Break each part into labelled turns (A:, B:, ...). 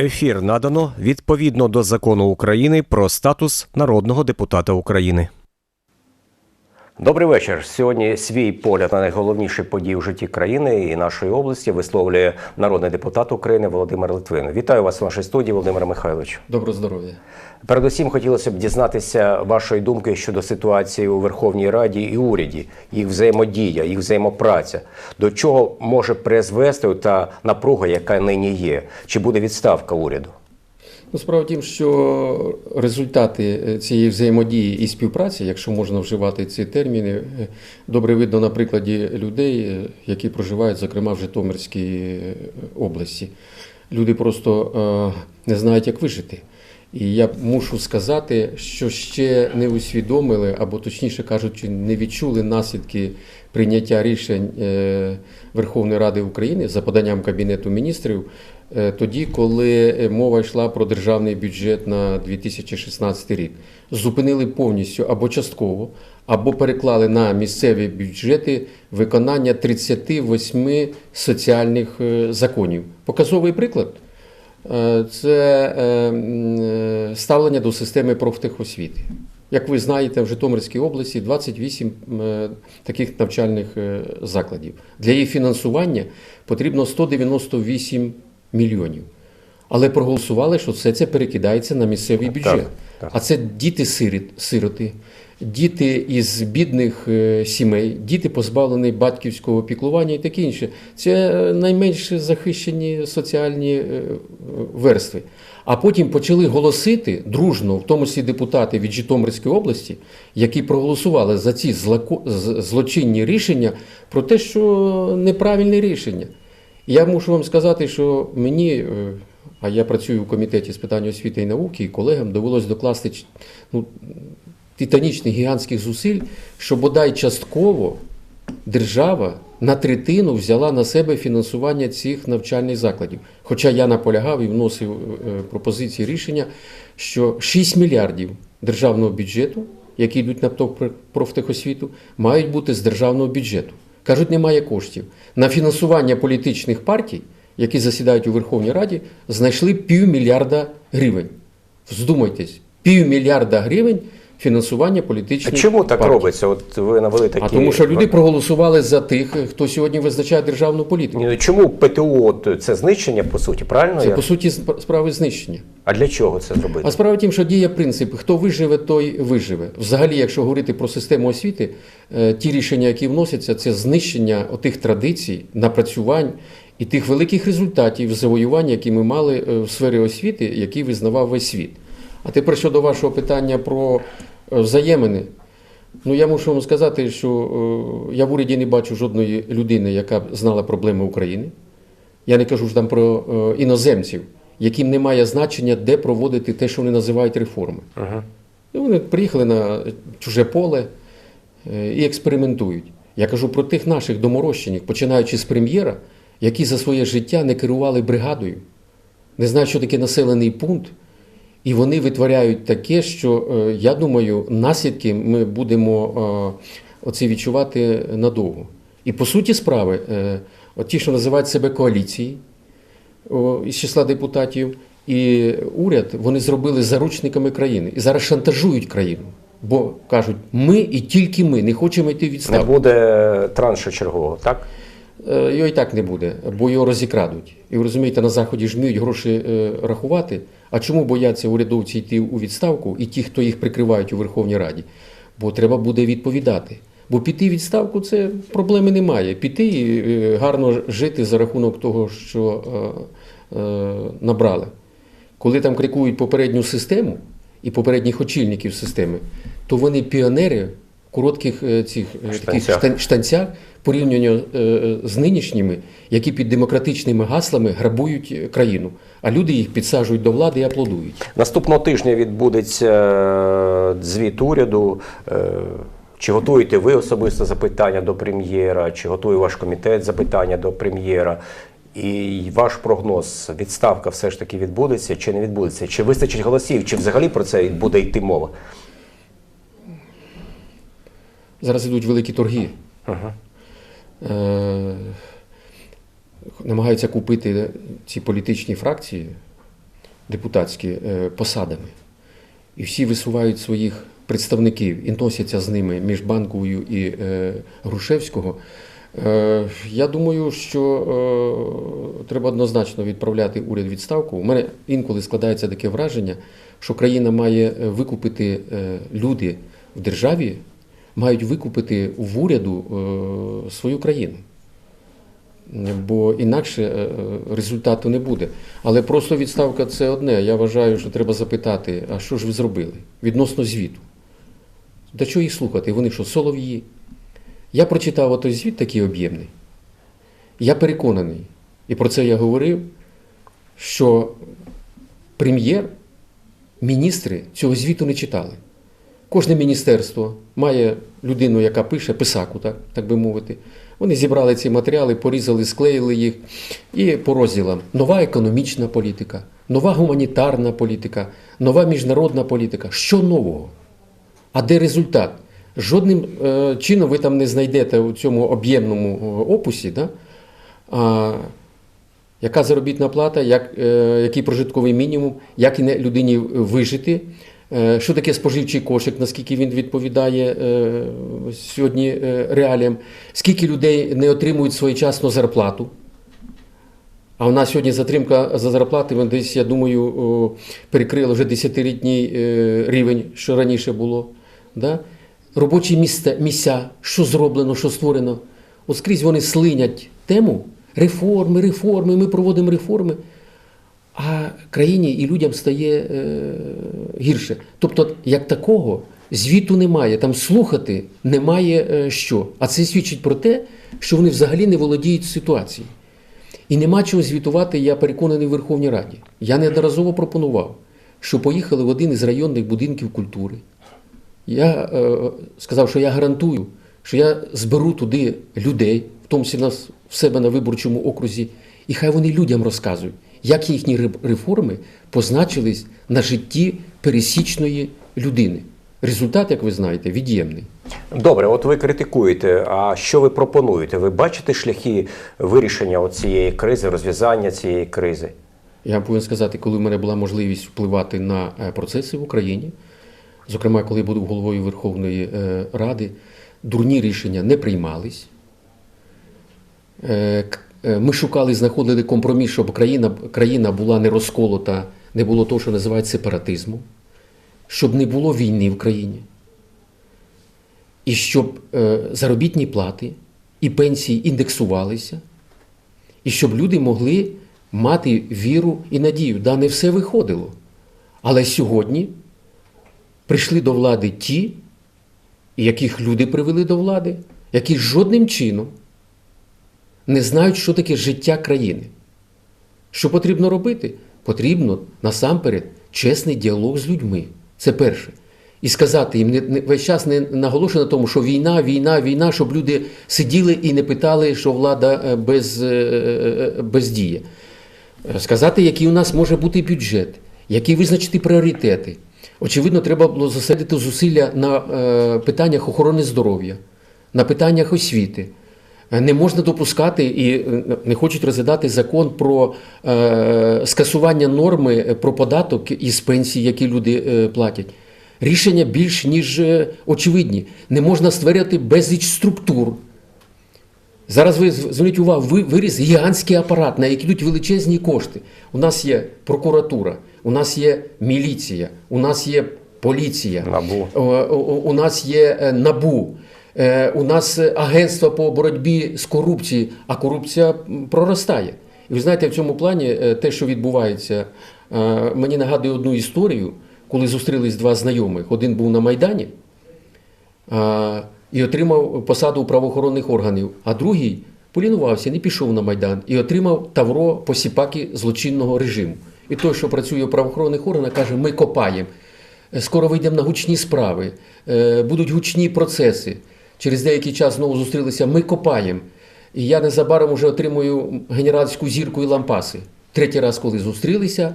A: Ефір надано відповідно до закону України про статус народного депутата України. Добрий вечір. Сьогодні свій погляд на найголовніші події в житті країни і нашої області висловлює народний депутат України Володимир Литвин. Вітаю вас в нашій студії, Володимир Михайлович.
B: Доброго здоров'я.
A: Передусім хотілося б дізнатися вашої думки щодо ситуації у Верховній Раді і уряді, їх взаємодія, їх взаємопраця. До чого може призвести та напруга, яка нині є? Чи буде відставка уряду?
B: Ну, справа в тім, що результати е, цієї взаємодії і співпраці, якщо можна вживати ці терміни, е, добре видно на прикладі людей, е, які проживають, зокрема, в Житомирській області. Люди просто не знають, як вижити. І я мушу сказати, що ще не усвідомили, або точніше кажучи, не відчули наслідки прийняття рішень е, Верховної Ради України за поданням Кабінету міністрів е, тоді, коли мова йшла про державний бюджет на 2016 рік. Зупинили повністю або частково, або переклали на місцеві бюджети виконання 38 соціальних е, законів. Показовий приклад. Е, Це е, е, ставлення до системи профтехосвіти. Як ви знаєте, в Житомирській області 28 е, таких навчальних закладів. Для їх фінансування потрібно 198 мільйонів. Але проголосували, що все це перекидається на місцевий бюджет.
A: так.
B: А це діти сироти, діти із бідних е, сімей, діти позбавлені батьківського піклування і таке інше. Це е, найменш захищені соціальні е, верстви. А потім почали голосити дружно, в тому числі депутати від Житомирської області, які проголосували за ці злочинні рішення про те, що неправильне рішення. Я мушу вам сказати, що мені, а я працюю в комітеті з питань освіти і науки, і колегам довелось докласти ну, титанічних гігантських зусиль, що бодай частково держава на третину взяла на себе фінансування цих навчальних закладів. Хоча я наполягав і вносив е, пропозиції рішення, що 6 мільярдів державного бюджету, які йдуть на профтехосвіту, мають бути з державного бюджету. Кажуть, немає коштів. На фінансування політичних партій, які засідають у Верховній Раді, знайшли півмільярда гривень. Вздумайтесь, півмільярда гривень фінансування
A: А
B: політичних
A: чому так
B: партій.
A: робиться? От ви навели такі
B: А тому що люди проголосували за тих, хто сьогодні визначає державну політику.
A: Ні, Чому ПТУ це знищення по суті? Правильно
B: Це
A: я?
B: по суті сп- справи знищення.
A: А для чого це зробити?
B: А справа тім, що діє принцип: хто виживе, той виживе. Взагалі, якщо говорити про систему освіти, е, ті рішення, які вносяться, це знищення отих традицій, напрацювань і тих великих результатів завоювань, які ми мали е, в сфері освіти, які визнавав весь світ. А тепер щодо вашого питання про взаємини. Ну, я мушу вам сказати, що е, я в уряді не бачу жодної людини, яка б знала проблеми України. Я не кажу ж там про е, іноземців, яким немає значення, де проводити те, що вони називають реформи.
A: Ага.
B: І вони приїхали на чуже поле е, і експериментують. Я кажу про тих наших доморощених, починаючи з прем'єра, які за своє життя не керували бригадою, не знають, що таке населений пункт. І вони витворяють таке, що е, я думаю, наслідки ми будемо е, оце відчувати надовго. І по суті справи, е, от ті, що називають себе коаліції із числа депутатів, і уряд вони зробили заручниками країни і зараз шантажують країну. Бо кажуть, ми і тільки ми не хочемо йти в
A: Не буде траншу чергового, так?
B: Е, Його і так не буде, бо його розікрадуть. І ви розумієте, на заході ж вміють гроші е, рахувати. А чому бояться урядовці йти у відставку і ті, хто їх прикривають у Верховній Раді? Бо треба буде відповідати. Бо піти в відставку це проблеми немає. Піти і е, гарно жити за рахунок того, що е, е, набрали. Коли там крикують попередню систему і попередніх очільників системи, то вони піонери коротких е, цих е, таких штан- штанцях порівняно е, з нинішніми, які під демократичними гаслами грабують країну, а люди їх підсаджують до влади і аплодують.
A: Наступного тижня відбудеться звіт уряду. Чи готуєте ви особисто запитання до прем'єра, чи готує ваш комітет запитання до прем'єра? І ваш прогноз, відставка все ж таки відбудеться чи не відбудеться? Чи вистачить голосів, чи взагалі про це буде йти мова?
B: Зараз ідуть великі торги.
A: Ага.
B: Е, намагаються купити ці політичні фракції депутатські е, посадами. І всі висувають своїх представників і носяться з ними між Банковою і е, Грушевського. Е, я думаю, що е, треба однозначно відправляти уряд відставку. У мене інколи складається таке враження, що країна має викупити е, люди в державі, мають викупити в уряду е, свою країну. Бо інакше е, результату не буде. Але просто відставка це одне. Я вважаю, що треба запитати, а що ж ви зробили відносно звіту? До чого їх слухати? Вони що, солов'ї? Я прочитав отой звіт такий об'ємний. Я переконаний, і про це я говорив, що прем'єр, міністри цього звіту не читали. Кожне міністерство має людину, яка пише, писаку, так, так би мовити. Вони зібрали ці матеріали, порізали, склеїли їх і по розділам. Нова економічна політика, нова гуманітарна політика, нова міжнародна політика. Що нового? А де результат? Жодним е, чином ви там не знайдете у цьому об'ємному е, описі, да? а, яка заробітна плата, як, е, який прожитковий мінімум, як людині вижити, що таке споживчий кошик, наскільки він відповідає е, сьогодні е, реаліям, скільки людей не отримують своєчасно зарплату. А у нас сьогодні затримка за зарплати, вона десь, я думаю, перекрила вже 10-літній е, рівень, що раніше було. Да? Робочі місця, місця, що зроблено, що створено. От скрізь вони слинять тему реформи, реформи, ми проводимо реформи. А країні і людям стає е, гірше. Тобто, як такого, звіту немає, там слухати немає е, що. А це свідчить про те, що вони взагалі не володіють ситуацією. І нема чого звітувати, я переконаний в Верховній Раді. Я неодноразово пропонував, що поїхали в один із районних будинків культури. Я е, сказав, що я гарантую, що я зберу туди людей, в тому числі нас в себе на виборчому окрузі, і хай вони людям розказують, як їхні реформи позначились на житті пересічної людини. Результат, як ви знаєте, від'ємний.
A: Добре, от ви критикуєте. А що ви пропонуєте? Ви бачите шляхи вирішення цієї кризи, розв'язання цієї кризи?
B: Я повинен сказати, коли в мене була можливість впливати на е, процеси в Україні, зокрема, коли був головою Верховної е, Ради, дурні рішення не приймались. Е, Ми шукали, знаходили компроміс, щоб країна, країна була не розколота, не було того, що називають сепаратизмом, щоб не було війни в країні. І щоб е, заробітні плати і пенсії індексувалися, і щоб люди могли мати віру і надію. Да, не все виходило. Але сьогодні прийшли до влади ті, яких люди привели до влади, які жодним чином не знають, що таке життя країни. Що потрібно робити? Потрібно насамперед чесний діалог з людьми. Це перше. І сказати їм не, не, весь час не наголошено на тому, що війна, війна, війна, щоб люди сиділи і не питали, що влада е, без, е, е, бездіє. Е, Сказати, який у нас може бути бюджет, які визначити пріоритети. Очевидно, треба було зосередити зусилля на питаннях охорони здоров'я, на питаннях освіти. Не можна допускати і е, не хочуть розглядати закон про е, скасування норми про податок із пенсій, які люди е, платять. Рішення більш ніж очевидні. Не можна створювати безліч структур. Зараз ви зверніть увагу, ви- виріс гігантський апарат, на який йдуть величезні кошти. У нас є прокуратура, у нас є міліція, у нас є поліція,
A: Набу.
B: О, о, у нас є НАБУ, у нас е, агентство по боротьбі з корупцією, а корупція проростає. І ви знаєте, в цьому плані е, те, що відбувається, е, мені нагадує одну історію, коли зустрілись два знайомих. Один був на Майдані і отримав посаду правоохоронних органів, а другий полінувався, не пішов на Майдан і отримав тавро посіпаки злочинного режиму. І той, що працює в правоохоронних органах, каже: ми копаємо. Е, Скоро вийдемо на гучні справи, е, будуть гучні процеси. Через деякий час знову зустрілися, ми копаємо. І я незабаром вже отримую генеральську зірку і лампаси. Третій раз, коли зустрілися,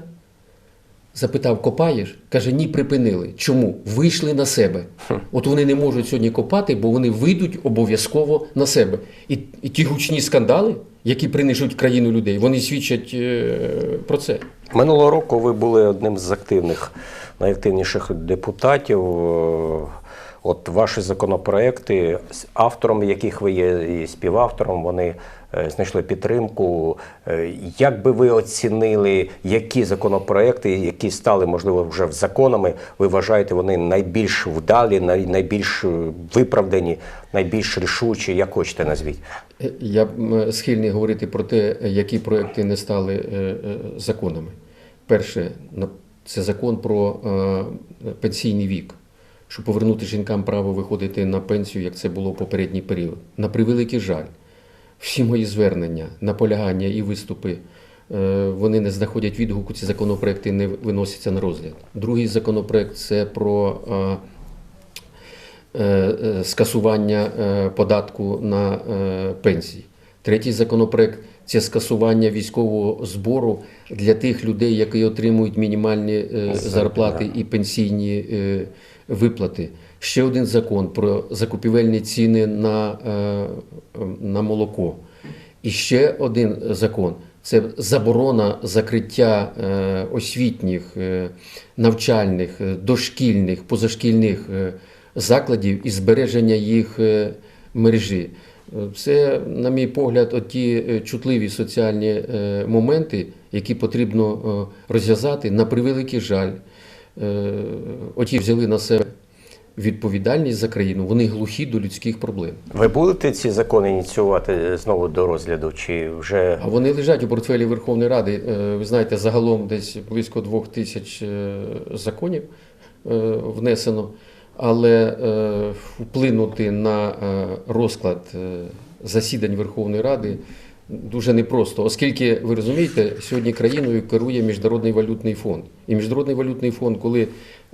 B: запитав, копаєш? Каже, ні, припинили. Чому? Вийшли на себе. От вони не можуть сьогодні копати, бо вони вийдуть обов'язково на себе. І, і ті гучні скандали, які принесуть країну людей. Вони свідчать е, про це.
A: Минулого року ви були одним з активних, найактивніших депутатів. От ваші законопроекти, автором яких ви є і співавтором, вони е, знайшли підтримку. Е, Як би ви оцінили, які законопроекти, які стали, можливо, вже законами, ви вважаєте, вони найбільш вдалі, найбільш е, виправдані, найбільш рішучі? Як хочете назвіть?
B: Я схильний говорити про те, які проекти не стали законами. Перше, це закон про пенсійний вік, щоб повернути жінкам право виходити на пенсію, як це було в попередній період. На превеликий жаль, всі мої звернення, наполягання і виступи. е, Вони не знаходять відгуку, ці законопроекти не виносяться на розгляд. Другий законопроект це про е, е, скасування податку на пенсії. Третій законопроект це скасування військового збору для тих людей, які отримують мінімальні зарплати і пенсійні виплати. Ще один закон про закупівельні ціни на, е, на молоко. І ще один закон це заборона закриття е, освітніх, е, навчальних, дошкільних, позашкільних закладів і збереження їх мережі. Це, на мій погляд, оті е, чутливі соціальні моменти, які потрібно розв'язати на превеликий жаль. Е, Оті взяли на себе відповідальність за країну, вони глухі до людських проблем.
A: Ви будете ці закони ініціювати знову до розгляду, чи вже
B: А вони лежать у портфелі Верховної Ради. Е, Ви знаєте, загалом десь близько двох тисяч е, законів е, внесено, але е, вплинути на е, розклад е, засідань Верховної Ради дуже непросто, оскільки ви розумієте, сьогодні країною керує Міжнародний валютний фонд. І Міжнародний валютний фонд, коли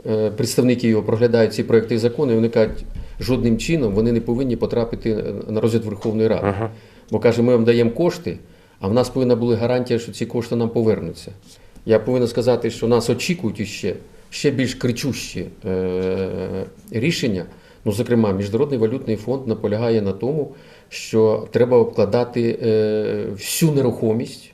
B: е, представники його проглядають ці проекти закони, вони кажуть, жодним чином вони не повинні потрапити на розгляд Верховної Ради. Бо каже, ми вам даємо кошти, а в нас повинна була гарантія, що ці кошти нам повернуться. Я повинен сказати, що нас очікують іще ще більш кричущі е, рішення. Ну, зокрема, Міжнародний валютний фонд наполягає на тому, що треба обкладати е, всю нерухомість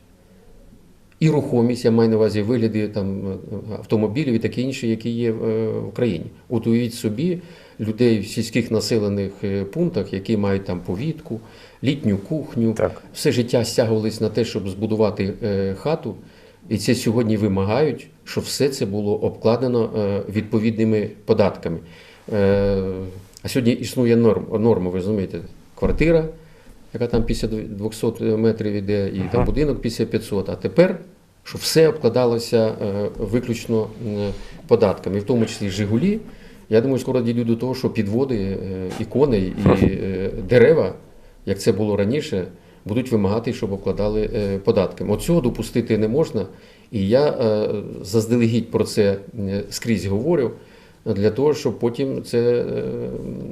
B: і рухомість, я маю на увазі вигляди там автомобілів і таке інше, які є е, в країні. От уявіть собі людей в сільських населених е, пунктах, які мають там повітку, літню кухню,
A: Так.
B: все життя стягувались на те, щоб збудувати хату, і це сьогодні вимагають, щоб все це було обкладено відповідними податками. А сьогодні існує норм, норма, ви розумієте, квартира, яка там після 200 метрів іде, і там будинок після 500. А тепер, щоб все обкладалося е, виключно податками, в тому числі Жигулі. Я думаю, скоро дійду до того, що підводи, е, і е, дерева, як це було раніше, будуть вимагати, щоб обкладали податками. От цього допустити не можна. І я заздалегідь про це скрізь говорю, для того, щоб потім це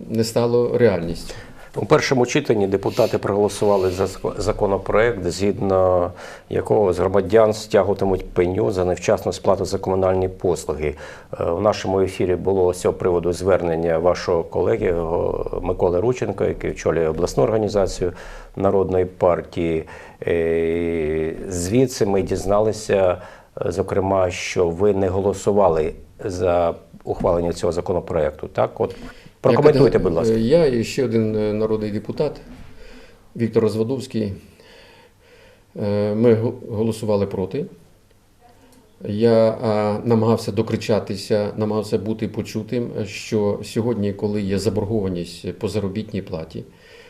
B: не стало реальністю.
A: У першому читанні депутати проголосували за законопроект, згідно якого з громадян стягуватимуть пеню за невчасну сплату за комунальні послуги. Е, У нашому ефірі було з цього приводу звернення вашого колеги Миколи Рученка, який очолює обласну організацію Народної партії. Е, Звідси ми дізналися, е, зокрема, що ви не голосували за ухвалення цього законопроекту. Так, от прокоментуйте, будь ласка.
B: е, Я і ще один е, народний депутат Віктор Розводовський. Е, Ми голосували проти. Я намагався докричатися, намагався бути почутим, що сьогодні, коли є заборгованість по заробітній платі,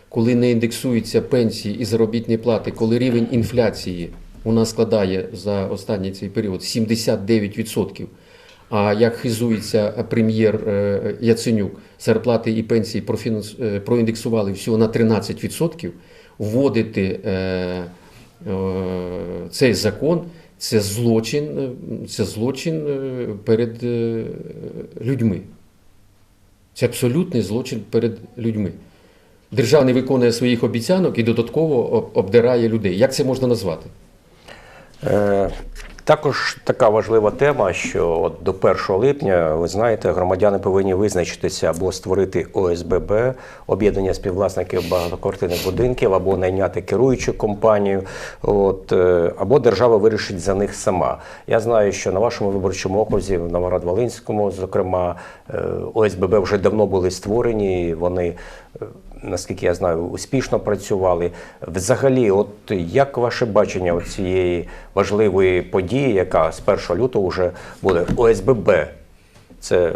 B: коли не індексуються пенсії і заробітні плати, коли рівень інфляції у нас складає за останній цей період 79%, а як хизується прем'єр е, Яценюк, зарплати і пенсії профінанс... е, проіндексували всього на 13%, вводити е, цей закон це злочин, це злочин перед людьми. Це абсолютний злочин перед людьми. Держава не виконує своїх обіцянок і додатково обдирає людей. Як це можна назвати?
A: Також така важлива тема, що от до 1 липня, ви знаєте, громадяни повинні визначитися або створити ОСББ, об'єднання співвласників багатоквартирних будинків, або найняти керуючу компанію, от, е, або держава вирішить за них сама. Я знаю, що на вашому виборчому окрузі, в Новоград-Волинському, зокрема, е, ОСББ вже давно були створені. Вони, е, наскільки я знаю, успішно працювали. Взагалі, от як ваше бачення цієї важливої події, яка з 1 лютого вже буде ОСББ? Це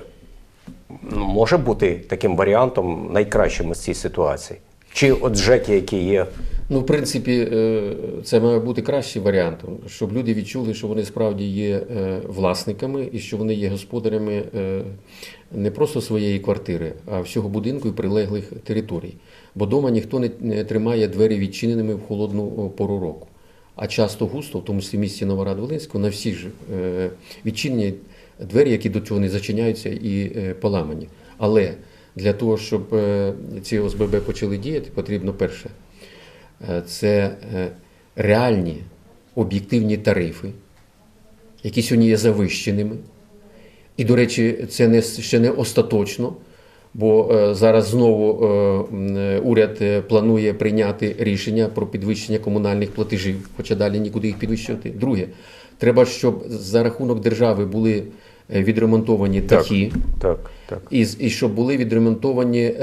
A: ну, може бути таким варіантом найкращим із цієї ситуації? Чи от ЖЕКи, які є,
B: Ну, в принципі, е, це має бути кращим варіантом, щоб люди відчули, що вони справді є е, власниками і що вони є господарями е, не просто своєї квартири, а всього будинку і прилеглих територій. Бо вдома ніхто не- тримає двері відчиненими в холодну пору року. А часто густо, в тому числі в місті Новоград-Волинську, на всі ж відчинені двері, які до цього не зачиняються і поламані. Але для того, щоб е, ці ОСББ почали діяти, потрібно перше Е, це е, реальні об'єктивні тарифи, які сьогодні є завищеними. І, до речі, це не, ще не остаточно, бо зараз знову уряд планує прийняти рішення про підвищення комунальних платежів, хоча далі нікуди їх підвищувати. Друге, треба, щоб за рахунок держави були відремонтовані
A: Так.
B: дахи.
A: так, так.
B: І, і щоб були відремонтовані, е,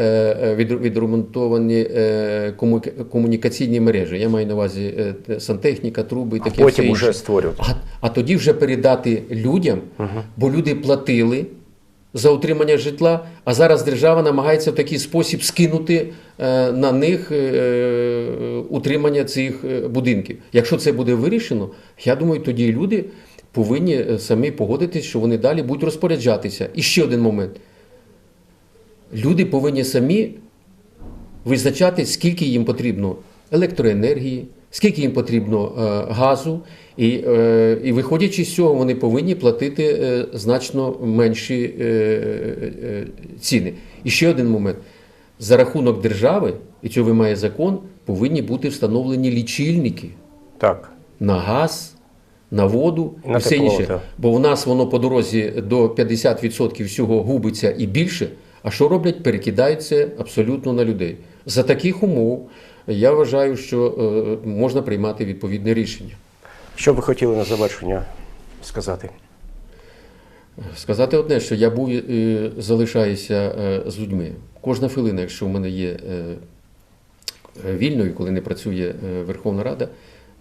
B: е, від, відремонтовані е, кому, комунікаційні мережі. Я маю на увазі е, сантехніка, труби і таке все
A: потім вже створювати.
B: А, а тоді вже передати людям, бо люди платили за утримання житла, а зараз держава намагається в такий спосіб скинути е, на них е, утримання цих е, будинків. Якщо це буде вирішено, я думаю, тоді люди повинні е, самі погодитись, що вони далі будуть розпоряджатися. І ще один момент. Люди повинні самі визначати, скільки їм потрібно електроенергії, скільки їм потрібно е, газу, і, е, і виходячи з цього, вони повинні платити значно менші ціни. І ще один момент: за рахунок держави, і цього вимагає закон, повинні бути встановлені лічильники
A: Так.
B: на газ, на воду
A: На
B: і все
A: тепло,
B: інше.
A: так.
B: Бо в нас воно по дорозі до 50% всього губиться і більше. А що роблять? Перекидають це абсолютно на людей. За таких умов я вважаю, що е, можна приймати відповідне рішення.
A: Що б ви хотіли на завершення сказати?
B: Сказати одне, що я був і залишаюся е, з людьми. Кожна хвилина, якщо в мене є е, е, вільною, коли не працює е, Верховна Рада,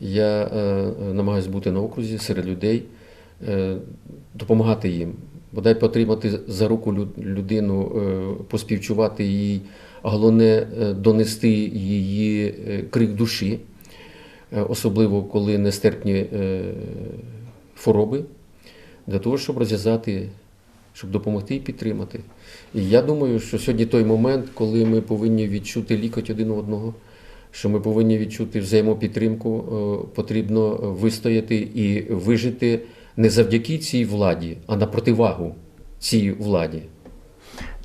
B: я е, намагаюся бути на окрузі серед людей, е, допомагати їм, бодай потримати за руку людину, е, поспівчувати їй, а головне е, донести її е, крик душі, е, особливо коли нестерпні е, хвороби для того, щоб розв'язати, щоб допомогти і підтримати. І я думаю, що сьогодні той момент, коли ми повинні відчути лікоть один одного, що ми повинні відчути взаємопідтримку, е, потрібно вистояти і вижити не завдяки цій владі, а на противагу цій владі.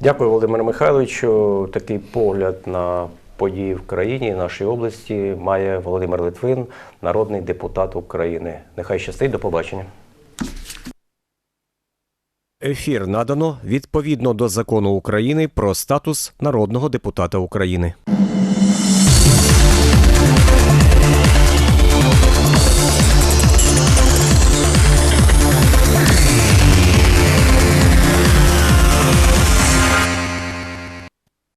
A: Дякую, Володимир Михайловичу. Такий погляд на події в країні, нашій області має Володимир Литвин, народний депутат України. Нехай щастить, до побачення. Ефір надано відповідно до закону України про статус народного депутата України.